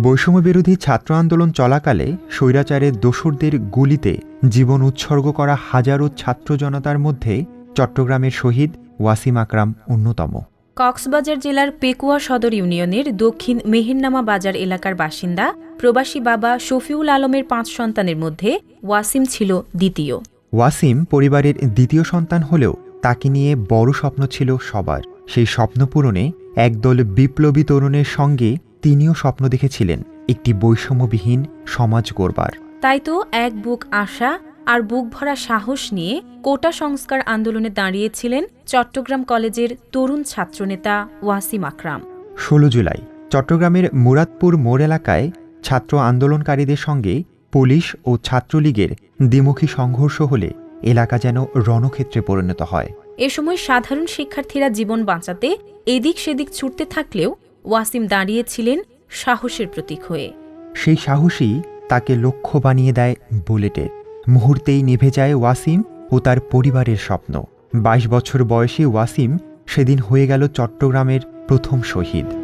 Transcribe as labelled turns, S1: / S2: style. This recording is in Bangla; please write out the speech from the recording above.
S1: বৈষম্য বিরোধী ছাত্র আন্দোলন চলাকালে স্বৈরাচারের দোসরদের গুলিতে জীবন উৎসর্গ করা হাজারো ছাত্র জনতার মধ্যে চট্টগ্রামের শহীদ ওয়াসিম আকরাম অন্যতম।
S2: কক্সবাজার জেলার পেকুয়া সদর ইউনিয়নের দক্ষিণ মেহেরনামা বাজার এলাকার বাসিন্দা প্রবাসী বাবা শফিউল আলমের পাঁচ সন্তানের মধ্যে ওয়াসিম ছিল দ্বিতীয়।
S1: ওয়াসিম পরিবারের দ্বিতীয় সন্তান হলেও তাকে নিয়ে বড় স্বপ্ন ছিল সবার। সেই স্বপ্ন পূরণে একদল বিপ্লবী তরুণের সঙ্গে তিনিও স্বপ্ন দেখেছিলেন একটি বৈষম্যবিহীন সমাজ গড়বার।
S2: তাই তো এক বুক আশা আর বুক ভরা সাহস নিয়ে কোটা সংস্কার আন্দোলনে দাঁড়িয়েছিলেন চট্টগ্রাম কলেজের তরুণ ছাত্রনেতা ওয়াসিম আকরাম।
S1: ষোলো জুলাই চট্টগ্রামের মুরাদপুর মোড় এলাকায় ছাত্র আন্দোলনকারীদের সঙ্গে পুলিশ ও ছাত্রলীগের দ্বিমুখী সংঘর্ষ হলে এলাকা যেন রণক্ষেত্রে পরিণত হয়।
S2: এ সময় সাধারণ শিক্ষার্থীরা জীবন বাঁচাতে এদিক সেদিক ছুটতে থাকলেও ওয়াসিম দাঁড়িয়েছিলেন সাহসের প্রতীক হয়ে।
S1: সেই সাহসই তাকে লক্ষ্য বানিয়ে দেয় বুলেটের মুহূর্তেই নেভে যায় ওয়াসিম ও তার পরিবারের স্বপ্ন। বাইশ বছর বয়সী ওয়াসিম সেদিন হয়ে গেল চট্টগ্রামের প্রথম শহীদ।